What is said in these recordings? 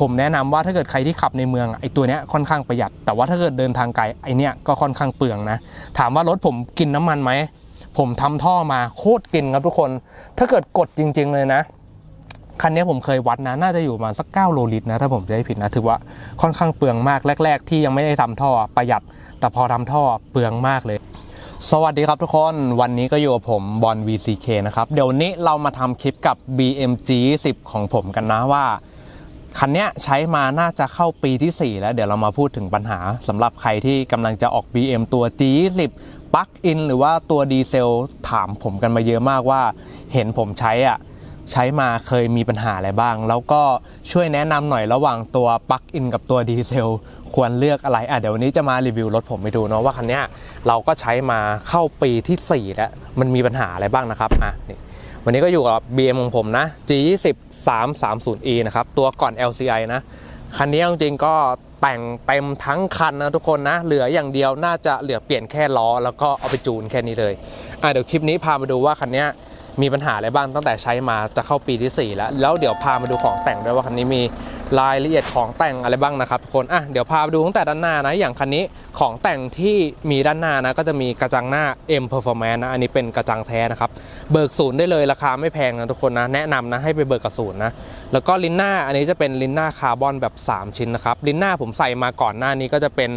ผมแนะนำว่าถ้าเกิดใครที่ขับในเมืองไอตัวเนี้ยค่อนข้างประหยัด แต่ว่าถ้าเกิดเดินทางไกลไอเนี้ยก็ค่อนข้างเปลืองนะ ถามว่ารถผมกินน้ำมันไหม ผมทำท่อมาโคตรกินครับทุกคน ถ้าเกิดกดจริง ๆเลยนะ คันนี้ผมเคยวัดนะ น่าจะอยู่ประมาณสัก9โลลิตรนะ ถ้าผมจะไม่ผิดนะ ถือว่าค่อนข้างเปลืองมากแรก ๆ ที่ยังไม่ได้ทำท่อประหยัด แต่พอทำท่อเปลืองมากเลยสวัสดีครับทุกคนวันนี้ก็อยู่กับผมบอล VCK นะครับ เดี๋ยวนี้เรามาทำคลิปกับ BMG 10 ของผมกันนะว่า คันนี้ใช้มาน่าจะเข้าปีที่ 4 แล้วเดี๋ยวเรามาพูดถึงปัญหาสำหรับใครที่กำลังจะออก BM ตัว G20 ปลั๊กอินหรือว่าตัวดีเซลถามผมกันมาเยอะมากว่า เห็นผมใช้อะใช้มาเคยมีปัญหาอะไรบ้าง แล้วก็ช่วยแนะนำหน่อยระหว่างตัวปลั๊กอินกับตัวดีเซลควรเลือกอะไรอะเดี๋ยววันนี้จะมารีวิวรถผมไปดูเนาะว่าคันนี้เราก็ใช้มาเข้าปีที่ 4 แล้วมันมีปัญหาอะไรบ้างนะครับอะนี่ วันนี้ก็อยู่กับ BM ของผมนะ G20 330e นะครับ ตัวก่อน LCI นะ คันนี้จริงๆก็แต่งเต็มทั้งคันนะทุกคนนะ เหลืออย่างเดียวน่าจะเหลือเปลี่ยนแค่ล้อ แล้วก็เอาไปจูนแค่นี้เลยอะเดี๋ยวคลิปนี้พามาดูว่าคันนี้มีปัญหาอะไรบ้างตั้งแต่ใช้มาจะเข้าปีที่ 4 แล้ว แล้วเดี๋ยวพามาดูของแต่งด้วยว่าคันนี้มี รายละเอียดของแต่งอะไรบ้างนะครับทุกคนอะเดี๋ยวพาไปดูตั้งแต่ด้านหน้านะอย่างคันนี้ของแต่งที่มีด้านหน้านะก็จะมีกระจังหน้า M Performance นะอันนี้เป็นกระจังแท้นะครับเบิกศูนย์ได้เลยราคาไม่แพงนะทุกคนนะแนะนำนะให้ไปเบิกกับศูนย์นะแล้วก็ลิ้นหน้าอันนี้จะเป็นลิ้นหน้าคาร์บอนแบบ 3 ชิ้นนะครับลิ้นหน้าผมใส่มาก่อนหน้านี้ก็จะเป็น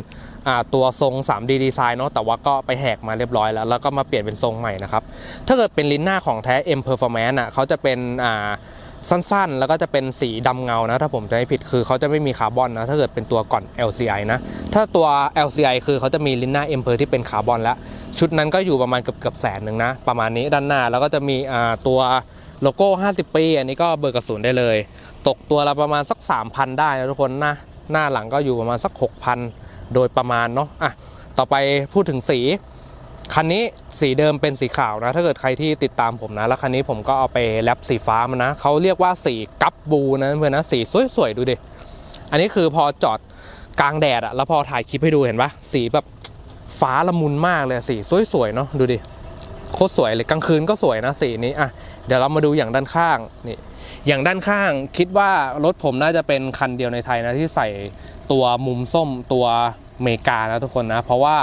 ตัวทรง 3D ดีไซน์เนาะแต่ว่าก็ไปแหกมาเรียบร้อยแล้ว แล้วก็มาเปลี่ยนเป็นทรงใหม่นะครับถ้าเกิดเป็นลิ้นหน้าของแท้ M Performance อะเขาจะเป็นอ่า สั้นๆ แล้วก็จะเป็นสีดำเงานะ ถ้าผมจะไม่ผิดคือเขาจะไม่มีคาร์บอนนะ ถ้าเกิดเป็นตัวก่อน LCI นะ ถ้าตัว LCI คือเขาจะมีลินหน้าเอ็มเพอร์ที่เป็นคาร์บอนแล้ว ชุดนั้นก็อยู่ประมาณเกือบเกือบแสนหนึ่งนะ ประมาณนี้ด้านหน้า แล้วก็จะมีตัวโลโก้ 50 ปี อันนี้ก็เบอร์กระสุนได้เลย ตกตัวละประมาณสัก 3,000 ได้นะทุกคนนะ หน้าหลังก็อยู่ประมาณสัก 6,000 โดยประมาณเนาะอะต่อไปพูดถึงสี คันนี้สีเดิมเป็นสีขาวนะ ถ้าเกิดใครที่ติดตามผมนะ แล้วคันนี้ผมก็เอาไปแรปสีฟ้ามันนะเขาเรียกว่าสีกัปบูนะเพื่อนนะสีสวยๆดูดิอันนี้คือพอจอดกลางแดดอะแล้วพอถ่ายคลิปให้ดูเห็นปะสีแบบฟ้าละมุนมากเลยสีสวยๆเนาะดูดิโคตรสวยเลยกลางคืนก็สวยนะสีนี้อะเดี๋ยวเรามาดูอย่างด้านข้างนี่อย่างด้านข้างคิดว่ารถผมน่าจะเป็นคันเดียวในไทยนะที่ใส่ตัวมุมส้มตัวเมกานะทุกคนนะ เพราะว่า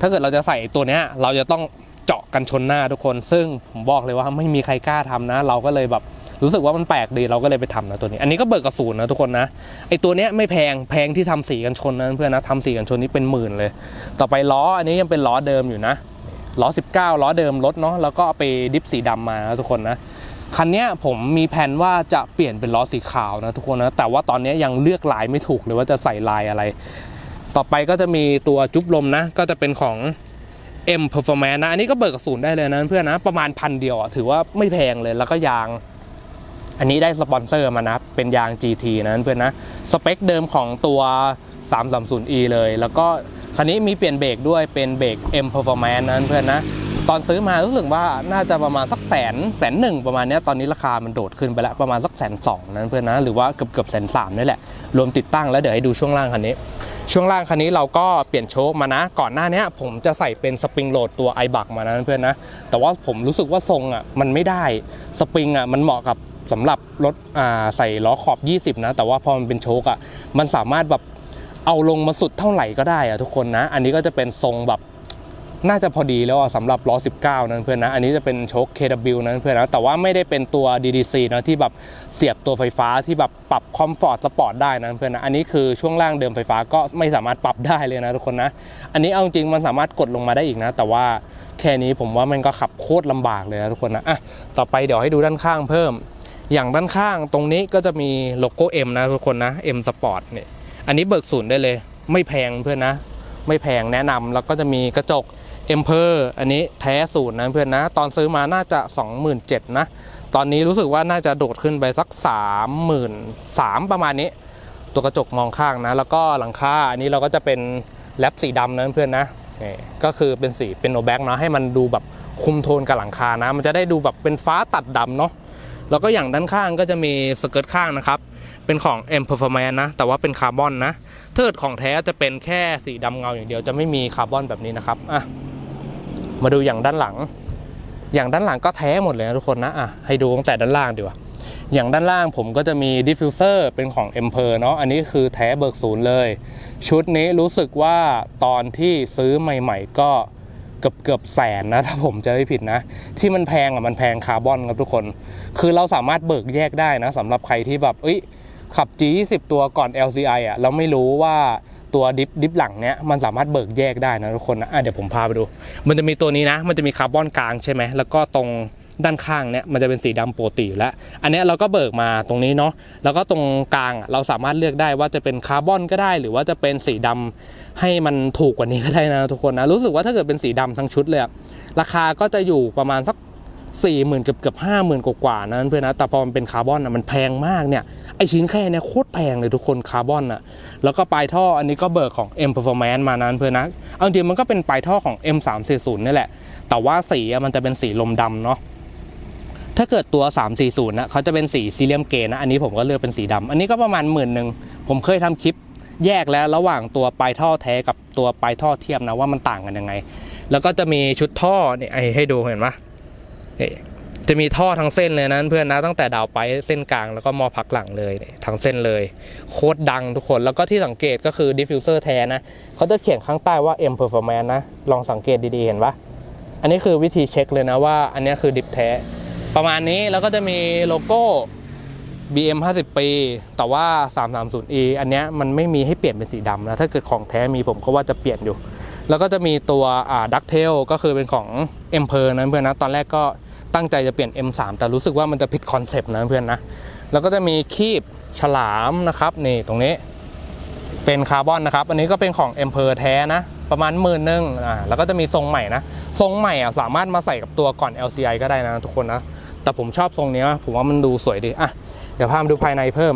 ถ้าเกิดเราจะใส่ตัวเนี้ยเราจะต้องเจาะกันชนหน้าทุกคน ซึ่งผมบอกเลยว่าไม่มีใครกล้าทำนะ เราก็เลยแบบรู้สึกว่ามันแปลกดีเราก็เลยไปทำนะตัวนี้ อันนี้ก็เบิกกระสูนนะทุกคนนะไอตัวเนี้ยไม่แพงแพงที่ทำสีกันชนนะเพื่อนนะทำสีกันชนนี่เป็นหมื่นเลย ต่อไปล้ออันนี้ยังเป็นล้อเดิมอยู่นะล้อ 19 ล้อเดิมรถเนาะแล้วก็ไปดิฟสีดำมานะทุกคนนะคันนี้ผมมีแผนว่าจะเปลี่ยนเป็นล้อสีขาวนะทุกคนนะแต่ว่าตอนนี้ยังเลือกลายไม่ถูกเลยว่าจะใส่ลายอะไร ต่อไปก็จะมีตัวจุ๊บลมนะ ก็จะเป็นของ M Performance นะ อันนี้ก็เบิกกระสุนได้เลยนะเพื่อนนะ ประมาณพันเดียวอะถือว่าไม่แพงเลยแล้วก็ยาง อันนี้ได้สปอนเซอร์มานะ เป็นยาง GT นะเพื่อนนะ สเปคเดิมของตัว 330e เลย แล้วก็คันนี้มีเปลี่ยนเบรกด้วยเป็นเบรก M Performance นะเพื่อนนะ ตอนซื้อมารู้สึกว่าน่าจะประมาณสักแสนแสนหนึ่งประมาณนี้ตอนนี้ราคามันโดดขึ้นไปแล้วประมาณสักแสนสองนะเพื่อนนะหรือว่าเกือบเกือบแสนสามนี่แหละรวมติดตั้งแล้วเดี๋ยวให้ดูช่วงล่างคันนี้ ช่วงล่างคันนี้เราก็เปลี่ยนโชคมานะ ก่อนหน้านี้ผมจะใส่เป็นสปริงโหลดตัว i b u c มานะเพื่อนนะแต่ว่าผมรู้สึกว่าทรงอะมันไม่ได้สปริงอะมันเหมาะกับสำหรับรถอ่าใส่ล้อขอบ 20 นะ แต่ว่าพอมันเป็นโชคอะมันสามารถแบบเอาลงมาสุดเท่าไหร่ก็ได้อะทุกคนนะ อันนี้ก็จะเป็นทรงแบบ น่าจะพอดีแล้วสำหรับล้อ 19 นั้นเพื่อนนะ อันนี้จะเป็นโชค KW นั้นเพื่อนนะ แต่ว่าไม่ได้เป็นตัว DDC นะที่แบบเสียบตัวไฟฟ้าที่แบบปรับคอมฟอร์ตสปอร์ตได้นะเพื่อนนะ อันนี้คือช่วงล่างเดิมไฟฟ้าก็ไม่สามารถปรับได้เลยนะทุกคนนะ อันนี้เอาจริงมันสามารถกดลงมาได้อีกนะ แต่ว่าแค่นี้ผมว่ามันก็ขับโคตรลำบากเลยนะทุกคนนะอะต่อไปเดี๋ยวให้ดูด้านข้างเพิ่ม อย่างด้านข้างตรงนี้ก็จะมีโลโก้ M นะทุกคนนะ M Sport เนี่ย อันนี้เบิกศูนย์ได้เลย ไม่แพงเพื่อนนะ ไม่แพงแนะนำแล้วก็จะมีกระจก เอ็มเพอร์อันนี้แท้ศูนย์นะเพื่อนนะ ตอนซื้อมาน่าจะ 27,000นะ ตอนนี้รู้สึกว่าน่าจะโดดขึ้นไปสัก 33,000ประมาณนี้ ตัวกระจกมองข้างนะ แล้วก็หลังคาอันนี้เราก็จะเป็นแรปสีดำนะเพื่อนนะก็คือเป็นสีเป็นโนแบ็กนะให้มันดูแบบคุมโทนกับหลังคานะ มันจะได้ดูแบบเป็นฟ้าตัดดำเนาะแล้วก็อย่างด้านข้างก็จะมีสเกิร์ตข้างนะครับ เป็นของ M Performance นะ แต่ว่าเป็นคาร์บอนนะเกิดของแท้จะเป็นแค่สีดำเงาอย่างเดียวจะไม่มีคาร์บอนแบบนี้นะครับ อะ มาดูอย่างด้านหลัง อย่างด้านหลังก็แท้หมดเลยนะทุกคนนะอะให้ดูตั้งแต่ด้านล่างดีกว่าอย่างด้านล่างผมก็จะมีดิฟฟิวเซอร์เป็นของ e m p e r เนาะอันนี้คือแท้เบิกศูนย์เลย ชุดนี้รู้สึกว่าตอนที่ซื้อใหม่ๆก็เกือบเกือบแสนนะ ถ้าผมจะไม่ผิดนะ ที่มันแพงอะมันแพงคาร์บอนครับทุกคน คือเราสามารถเบิกแยกได้นะสำหรับใครที่แบบเอ้ยขับ G20 ตัวก่อน LCI อะเราไม่รู้ว่า ตัวดิฟดิฟหลังเนี้ยมันสามารถเบิกแยกได้นะทุกคนนะะเดี๋ยวผมพาไปดู มันจะมีตัวนี้นะ มันจะมีคาร์บอนกลางใช่ไหมแล้วก็ตรงด้านข้างเนี่ยมันจะเป็นสีดำปกติอยู่แล้ว อันนี้เราก็เบิกมาตรงนี้เนาะแล้วก็ตรงกลางอะเราสามารถเลือกได้ว่าจะเป็นคาร์บอนก็ได้ หรือว่าจะเป็นสีดำให้มันถูกกว่านี้ก็ได้นะทุกคนนะรู้สึกว่าถ้าเกิดเป็นสีดำทั้งชุดเลยราคาก็จะอยู่ประมาณสัก สี่หมื่นเกือบเกือบห้าหมื่นกว่าๆนะเพื่อนนะแต่พอมันเป็นคาร์บอนอะมันแพงมากเนี่ยไอชิ้นแค่เนี้ยโคตรแพงเลยทุกคนคาร์บอนอะแล้วก็ปลายท่ออันนี้ก็เบิกของ M Performance มานั้นเพื่อนนะเอาจริงมันก็เป็นปลายท่อของ M 3 4 0นี่แหละ แต่ว่าสีมันจะเป็นสีลมดำเนาะถ้าเกิดตัว 340นะเขาจะเป็นสีซีเรียมเกรนะอันนี้ผมก็เลือกเป็นสีดำอันนี้ก็ประมาณหมื่นหนึ่งผมเคยทำคลิปแยกแล้วระหว่างตัวปลายท่อแท้กับตัวปลายท่อเทียมนะว่ามันต่างกันยังไง แล้วก็จะมีชุดท่อนี่ไอให้ดูเห็นปะ จะมีท่อทั้งเส้นเลยนะเพื่อนนะตั้งแต่ดาวไปเส้นกลางแล้วก็มอพักหลังเลยทั้งเส้นเลยโคตรดังทุกคนแล้วก็ที่สังเกตก็คือดิฟฟิวเซอร์แท้นะเขาจะเขียนข้างใต้ว่า M Performance นะ ลองสังเกตดีๆ เห็นปะอันนี้คือวิธีเช็คเลยนะว่าอันนี้คือดิฟแท้ ประมาณนี้แล้วก็จะมีโลโก้ BM 50 ปี แต่ว่า 330e อันเนี้มันไม่มีให้เปลี่ยนเป็นสีดำนะถ้าเกิดของแท้มีผมก็ว่าจะเปลี่ยนอยู่ แล้วก็จะมีตัวดักเทลก็คือเป็นของ e m p e r นะเพื่อนนะตอนแรกก็ ตั้งใจจะเปลี่ยน M3 แต่รู้สึกว่ามันจะผิดคอนเซปต์นะเพื่อนนะ แล้วก็จะมีคีบฉลามนะครับนี่ตรงนี้ เป็นคาร์บอนนะครับ อันนี้ก็เป็นของ e m p e r แท้นะ ประมาณหมื่นนึงอ่าแล้วก็จะมีทรงใหม่นะ ทรงใหม่อะสามารถมาใส่กับตัวก่อน LCI ก็ได้นะทุกคนนะ แต่ผมชอบทรงนี้นะผมว่ามันดูสวยดีอะเดี๋ยวพามาดูภายในเพิ่ม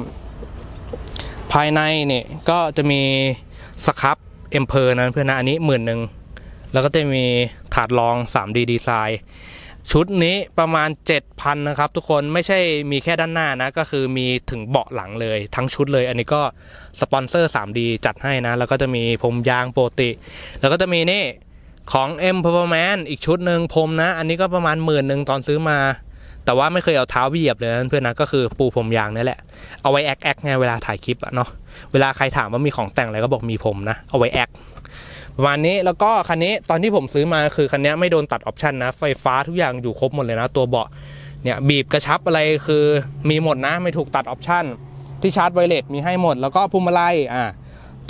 ภายในนี่ก็จะมีสครับเอ็มเพอร์นะเพื่อนนะอันนี้หมื่นหนึ่งแล้วก็จะมีถาดรอง 3D ดีไซน์ ชุดนี้ประมาณ 7,000นะครับ ทุกคนไม่ใช่มีแค่ด้านหน้านะ ก็คือมีถึงเบาะหลังเลย ทั้งชุดเลย อันนี้ก็สปอนเซอร์ 3D จัดให้นะ แล้วก็จะมีพรมยางโปรติ แล้วก็จะมีนี่ของ M Performance อีกชุดหนึ่งพรมนะ อันนี้ก็ประมาณหมื่นหนึ่งตอนซื้อมา แต่ว่าไม่เคยเอาเท้าเหยียบเลยนะเพื่อนนะก็คือปูพรมยางนี่แหละเอาไว้แอคแอคไงเวลาถ่ายคลิปอะเนาะเวลาใครถามว่ามีของแต่งอะไรก็บอกมีผมนะเอาไว้แอค ประมาณนี้แล้วก็คันนี้ตอนที่ผมซื้อมาคือคันนี้ไม่โดนตัดออปชันนะไฟฟ้าทุกอย่างอยู่ครบหมดเลยนะ ตัวเบาะเนี่ยบีบกระชับอะไรคือมีหมดนะ ไม่ถูกตัดออปชันที่ชาร์จไวเลสมีให้หมด แล้วก็พวงมาลัยอะ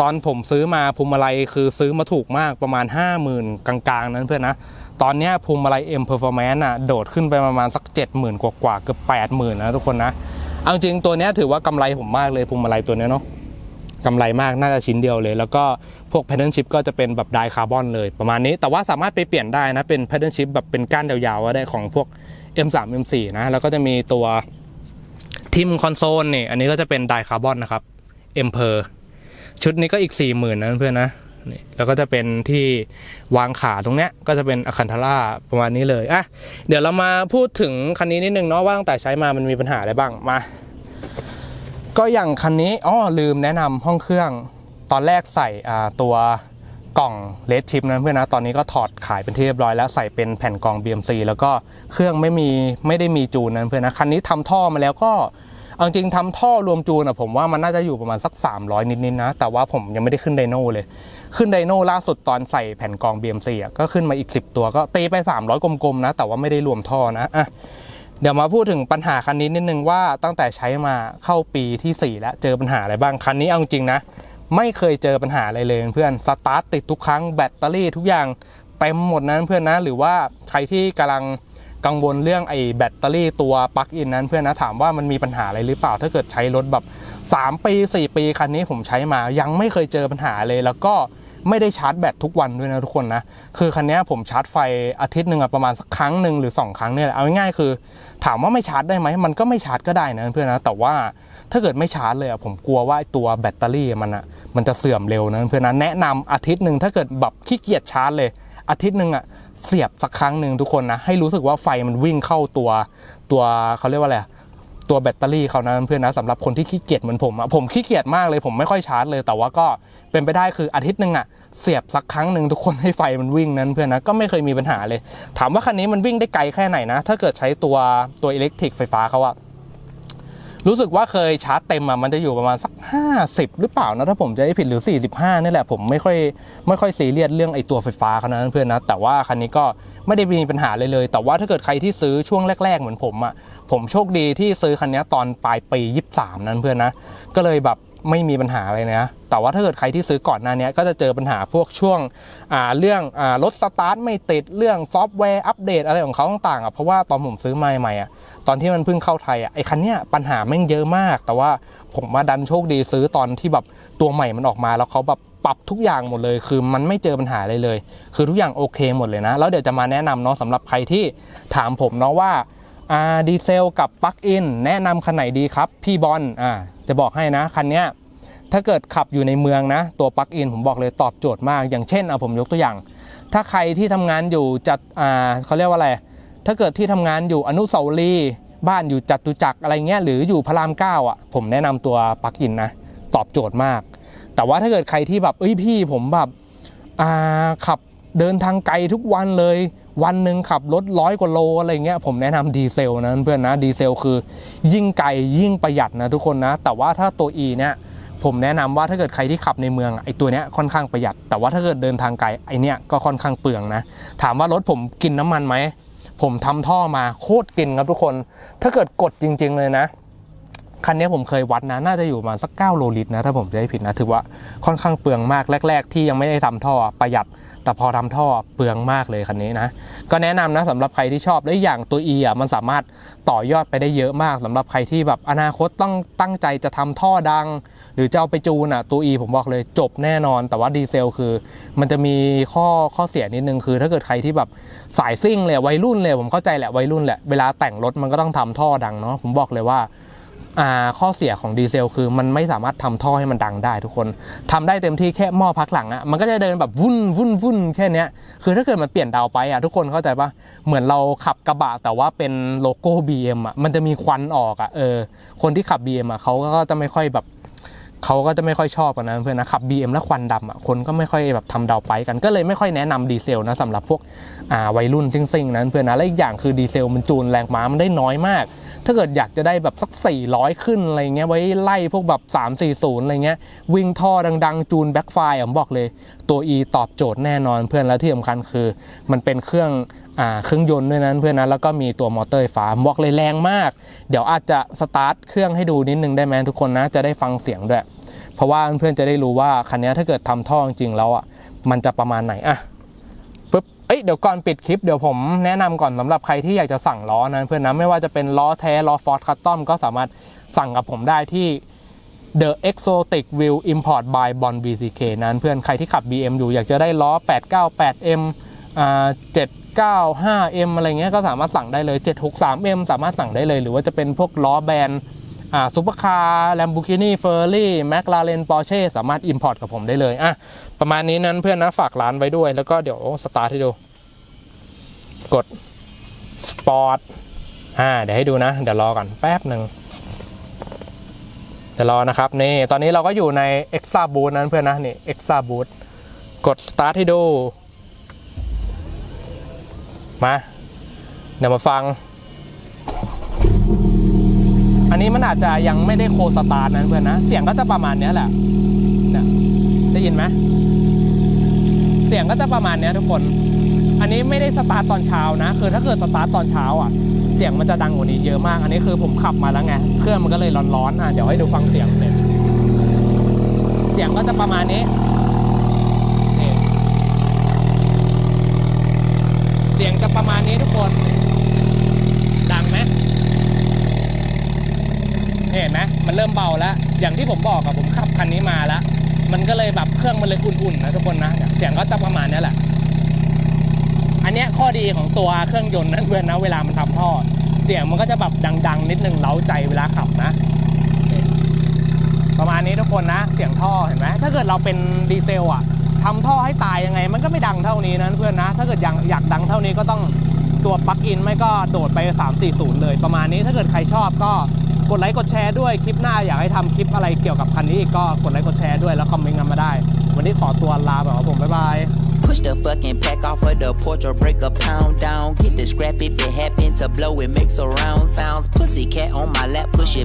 ตอนผมซื้อมาพวงมาลัยคือซื้อมาถูกมากประมาณ 50,000 กลางๆ นั้นเพื่อนนะ ตอนนี้พวงมาลัย M Performance อะโดดขึ้นไปประมาณสัก 70,000กว่ากว่าๆเกือบ80,000 นะทุกคนนะเอาจริงตัวนี้ถือว่ากำไรผมมากเลยพวงมาลัยตัวเนี้ยเนาะ กำไรมากน่าจะชิ้นเดียวเลย แล้วก็พวก pattern chip ก็จะเป็นแบบไดคาร์บอนเลยประมาณนี้ แต่ว่าสามารถไปเปลี่ยนได้นะเป็น pattern chip แบบเป็นก้านยาวๆก็ได้ของพวก M3 M4 นะแล้วก็จะมีตัวทิมคอนโซลนี่อันนี้ก็จะเป็นไดคาร์บอนนะครับ e m p e r ชุดนี้ก็อีก 4 0,000นะเพื่อนนะนี่แล้วก็จะเป็นที่วางขาตรงเนี้ยก็จะเป็นอะคันทาร่าประมาณนี้เลยอะเดี๋ยวเรามาพูดถึงคันนี้นิดนึงเนาะว่าตั้งแต่ใช้มามันมีปัญหาอะไรบ้างมา ก็อย่างคันนี้อ๋อลืมแนะนำห้องเครื่อง ตอนแรกใส่ตัวกล่องเลดชิปนะเพื่อนนะตอนนี้ก็ถอดขายเป็นที่เรียบร้อยแล้วใส่เป็นแผ่นกล่อง BMC แล้วก็เครื่องไม่มีไม่ได้มีจูนนะเพื่อนนะคันนี้ทำท่อมาแล้วก็เอาจริงทำท่อรวมจูนอะผมว่ามันน่าจะอยู่ประมาณสัก 300 นิดๆนะ แต่ว่าผมยังไม่ได้ขึ้นไดโน่เลย ขึ้นไดโน่ล่าสุดตอนใส่แผ่นกอง BMC อะก็ขึ้นมาอีก 10 ตัวก็ตีไป 300 กลมๆนะ แต่ว่าไม่ได้รวมท่อนะอะ เดี๋ยวมาพูดถึงปัญหาคันนี้นิดนึงว่าตั้งแต่ใช้มาเข้าปีทีสี่ 4 แล้วเจอปัญหาอะไรบ้างคันนี้เอาจริงนะ ไม่เคยเจอปัญหาอะไรเลยเพื่อนสตาร์ทติดทุกครั้งแบตเตอรี่ทุกอย่างเต็มหมดนั้นเพื่อนนะ หรือว่าใครที่กำลังกังวลเรื่องไอ้แบตเตอรี่ตัวปลั๊กอินนั้นเพื่อนนะถามว่ามันมีปัญหาอะไรหรือเปล่า ถ้าเกิดใช้รถแบบ 3 ปี 4 ปีคันนี้ผมใช้มายังไม่เคยเจอปัญหาเลยแล้วก็ ไม่ได้ชาร์จแบตทุกวันด้วยนะทุกคนนะ คือคันนี้ผมชาร์จไฟอาทิตย์หนึ่งประมาณสักครั้งหนึ่งหรือ 2 ครั้งเนี่ยเอาง่ายๆคือ ถามว่าไม่ชาร์จได้ไหมมันก็ไม่ชาร์จก็ได้นะเพื่อนนะแต่ว่าถ้าเกิดไม่ชาร์จเลยอะผมกลัวว่าตัวแบตเตอรี่มันอะมันจะเสื่อมเร็วนะเพื่อนนะแนะนำอาทิตย์หนึ่งถ้าเกิดแบบขี้เกียจชาร์จเลยอาทิตย์หนึ่งอะเสียบสักครั้งหนึ่งทุกคนนะให้รู้สึกว่าไฟมันวิ่งเข้าตัวตัวเขาเรียกว่าอะไรตัวแบตเตอรี่เขานะเพื่อนนะสำหรับคนที่ขี้เกียจเหมือนผมอะผมขี้เกียจมากเลยผมไม่ค่อยชาร์จเลย แต่ว่าก็ เป็นไปได้คืออาทิตย์หนึ่งอะเสียบสักครั้งหนึ่งทุกคนให้ไฟมันวิ่งนั้นเพื่อนนะก็ไม่เคยมีปัญหาเลย ถามว่าคันนี้มันวิ่งได้ไกลแค่ไหนนะ ถ้าเกิดใช้ตัวตัวอิเล็กทริกไฟฟ้าเขาอะรู้สึกว่าเคยชาร์จเต็มอะมันจะอยู่ประมาณสัก 50 หรือเปล่านะถ้าผมจะไม่ผิดหรือ 45นี่แหละผมไม่ค่อยไม่ค่อยซีเรียสเรื่องไอ้ตัวไฟฟ้าเขานั้นเพื่อนนะแต่ว่าคันนี้ก็ไม่ได้มีปัญหาเลยเลย แต่ว่าถ้าเกิดใครที่ซื้อช่วงแรก ๆ เหมือนผมอะผมโชคดีที่ซื้อคันนี้ตอนปลายปี 23 นั้นเพื่อนนะก็เลยแบบ ไม่มีปัญหาอะไรนะ แต่ว่าถ้าเกิดใครที่ซื้อก่อนหน้านี้ก็จะเจอปัญหาพวกช่วงเรื่องรถสตาร์ทไม่ติดเรื่องซอฟต์แวร์อัปเดตอะไรของเขาต่างๆอะเพราะว่าตอนผมซื้อใหม่ๆอะตอนที่มันเพิ่งเข้าไทยอะไอ้คันเนี้ยปัญหาแม่งเยอะมาก แต่ว่าผมมาดันโชคดีซื้อตอนที่แบบตัวใหม่มันออกมาแล้วเขาแบบปรับทุกอย่างหมดเลย คือมันไม่เจอปัญหาอะไรเลย คือทุกอย่างโอเคหมดเลยนะ แล้วเดี๋ยวจะมาแนะนำเนาะสำหรับใครที่ถามผมเนาะว่า ดีเซลกับปลั๊กอินแนะนำคันไหนดีครับ พี่บอลอ่าจะบอกให้นะคันเนี้ยถ้าเกิดขับอยู่ในเมืองนะ ตัวปลั๊กอินผมบอกเลยตอบโจทย์มาก อย่างเช่นเอาผมยกตัวอย่าง ถ้าใครที่ทำงานอยู่จัดอ่าเขาเรียกว่าอะไร ถ้าเกิดที่ทำงานอยู่อนุสาวรีย์บ้านอยู่จตุจักรอะไรเงี้ยหรืออยู่พระรามเก้าอะผมแนะนำตัวปลั๊กอินนะตอบโจทย์มาก แต่ว่าถ้าเกิดใครที่แบบเอ้ยพี่ผมแบบอ่าขับเดินทางไกลทุกวันเลย วันหนึ่งขับรถร้อยกว่าโลอะไรเงี้ยผมแนะนำดีเซลนะเพื่อนนะดีเซลคือ ยิ่งไกลยิ่งประหยัดนะทุกคนนะ แต่ว่าถ้าตัว E เนี่ยผมแนะนำว่าถ้าเกิดใครที่ขับในเมืองไอตัวเนี้ยค่อนข้างประหยัด แต่ว่าถ้าเกิดเดินทางไกลไอเนี้ยก็ค่อนข้างเปลืองนะ ถามว่ารถผมกินน้ำมันไหมผมทำท่อมาโคตรกินครับทุกคน ถ้าเกิดกดจริง ๆ เลยนะ คันนี้ผมเคยวัดนะ น่าจะอยู่ประมาณสัก9โลลิตรนะ ถ้าผมจะไม่ผิดนะ ถือว่าค่อนข้างเปลืองมากแรก ๆ ที่ยังไม่ได้ทำท่อประหยัด แต่พอทำท่อเปลืองมากเลยคันนี้นะ ก็แนะนำนะสำหรับใครที่ชอบและอย่างตัว E อะมันสามารถต่อยอดไปได้เยอะมากสำหรับใครที่แบบอนาคตต้องตั้งใจจะทำท่อดัง หรือจะเอาไปจูนอะตัว E ผมบอกเลยจบแน่นอน แต่ว่าดีเซลคือ มันจะมีข้อข้อเสียนิดนึงคือ ถ้าเกิดใครที่แบบสายซิ่งเลยวัยรุ่นเลยผมเข้าใจแหละวัยรุ่นแหละเวลาแต่งรถมันก็ต้องทำท่อดังเนาะผมบอกเลยว่า ข้อเสียของดีเซลคือมันไม่สามารถทำท่อให้มันดังได้ทุกคนทำได้เต็มที่แค่หม้อพักหลังอะมันก็จะเดินแบบวุ่นวุ่นวุ่นแค่เนี้ยคือถ้าเกิดมันเปลี่ยนดาวไปอะทุกคนเข้าใจปะเหมือนเราขับกระบะแต่ว่าเป็นโลโก้ BM อะมันจะมีควันออกอะเออคนที่ขับ BM อะเขาก็จะไม่ค่อยแบบ เขาก็จะไม่ค่อยชอบกันนะเพื่อนนะขับ BM แล้วควันดำอะคนก็ไม่ค่อยแบบทำดาวไปกันก็เลยไม่ค่อยแนะนำดีเซลนะสำหรับพวกอ่าวัยรุ่นซิ่งๆนะเพื่อนนะและอีกอย่างคือดีเซลมันจูนแรงม้ามันได้น้อยมาก ถ้าเกิดอยากจะได้แบบสัก 400 ขึ้นอะไรเงี้ยไว้ไล่พวกแบบ 340 อะไรเงี้ยวิ่งท่อดังๆ จูนแบ็คไฟผมบอกเลยตัว E ตอบโจทย์แน่นอนเพื่อนแล้วที่สำคัญคือ มันเป็นเครื่อง เครื่องยนต์ด้วยนั้นเพื่อนนะแล้วก็มีตัวมอเตอร์ไฟฟ้าผมบอกเลยแรงมาก เดี๋ยวอาจจะสตาร์ทเครื่องให้ดูนิดนึงได้ไหมทุกคนนะจะได้ฟังเสียงด้วย เพราะว่าเพื่อนจะได้รู้ว่าคันนี้ถ้าเกิดทำท่อจริงๆแล้วอะมันจะประมาณไหนอะปึ๊บเอ้ยเดี๋ยวก่อนปิดคลิปเดี๋ยวผมแนะนำก่อนสำหรับใครที่อยากจะสั่งล้อนะเพื่อนนะไม่ว่าจะเป็นล้อแท้ล้อฟอร์ดคัตตอมก็สามารถสั่งกับผมได้ที่ The Exotic View Import by Bon VCK นั้นเพื่อนใครที่ขับ BM อยู่อยากจะได้ล้อ 898M อ่ 95m อะไรเงี้ยก็สามารถสั่งได้เลย 763M สามารถสั่งได้เลย หรือว่าจะเป็นพวกล้อแบรนด์อ่าซูเปอร์คาร์แลมโบกินี่เฟอร์รี่แมคลาเรนปอร์เช่สามารถ Import กับผมได้เลยอะประมาณนี้นั้นเพื่อนนะฝากร้านไว้ด้วย แล้วก็เดี๋ยวสตาร์ทให้ดู กด Sport อ่าเดี๋ยวให้ดูนะ เดี๋ยวรอก่อนแป๊บหนึ่งเดี๋ยวรอนะครับ นี่ ตอนนี้เราก็อยู่ใน Extra Boot นั้นเพื่อนนะ นี่ Extra Boot กด Start ให้ดู มาเดี๋ยวมาฟัง อันนี้มันอาจจะยังไม่ได้โคสตาร์ทนะเพื่อนนะ เสียงก็จะประมาณนี้แหละเนี่ยได้ยินไหมเสียงก็จะประมาณนี้ทุกคน อันนี้ไม่ได้สตาร์ตอนเช้านะ คือถ้าเกิดสตาร์ตอนเช้าอะ เสียงมันจะดังกว่านี้เยอะมาก อันนี้คือผมขับมาแล้วไง เครื่องมันก็เลยร้อนๆอะ เดี๋ยวให้ดูฟังเสียงเลยเสียงก็จะประมาณนี้เสียงจะประมาณนี้ทุกคน ดังไหมเห็นไหมมันเริ่มเบาแล้ว อย่างที่ผมบอกกับผมขับคันนี้มาแล้ว มันก็เลยแบบเครื่องมันเลยอุ่นๆนะทุกคนนะ เสียงก็จะประมาณนี้แหละ อันนี้ข้อดีของตัวเครื่องยนต์นั่นเพื่อนนะ เวลามันทำท่อ เสียงมันก็จะแบบดัง ๆ นิดนึงเล้าใจเวลาขับนะ ประมาณนี้ทุกคนนะ เสียงท่อเห็นไหมถ้าเกิดเราเป็นดีเซลอะ ทำท่อให้ตายยังไง มันก็ไม่ดังเท่านี้นะเพื่อนนะ ถ้าเกิดอยากอยากดังเท่านี้ก็ต้องตัวปลั๊กอินไม่ก็โดดไป 340 เลยประมาณนี้ถ้าเกิดใครชอบก็กดไลค์กดแชร์ด้วยคลิปหน้าอยากให้ทำคลิปอะไรเกี่ยวกับคันนี้อีกก็กดไลค์กดแชร์ด้วยแล้วคอมเมนต์กันมาได้ วันนี้ขอตัวลาแบบว่าผมบ๊ายบาย Push the fucking pack off of the porch or break a pound down. Get the scrap if it happen to blow, it makes surround sounds. Pussy cat on my lap, push it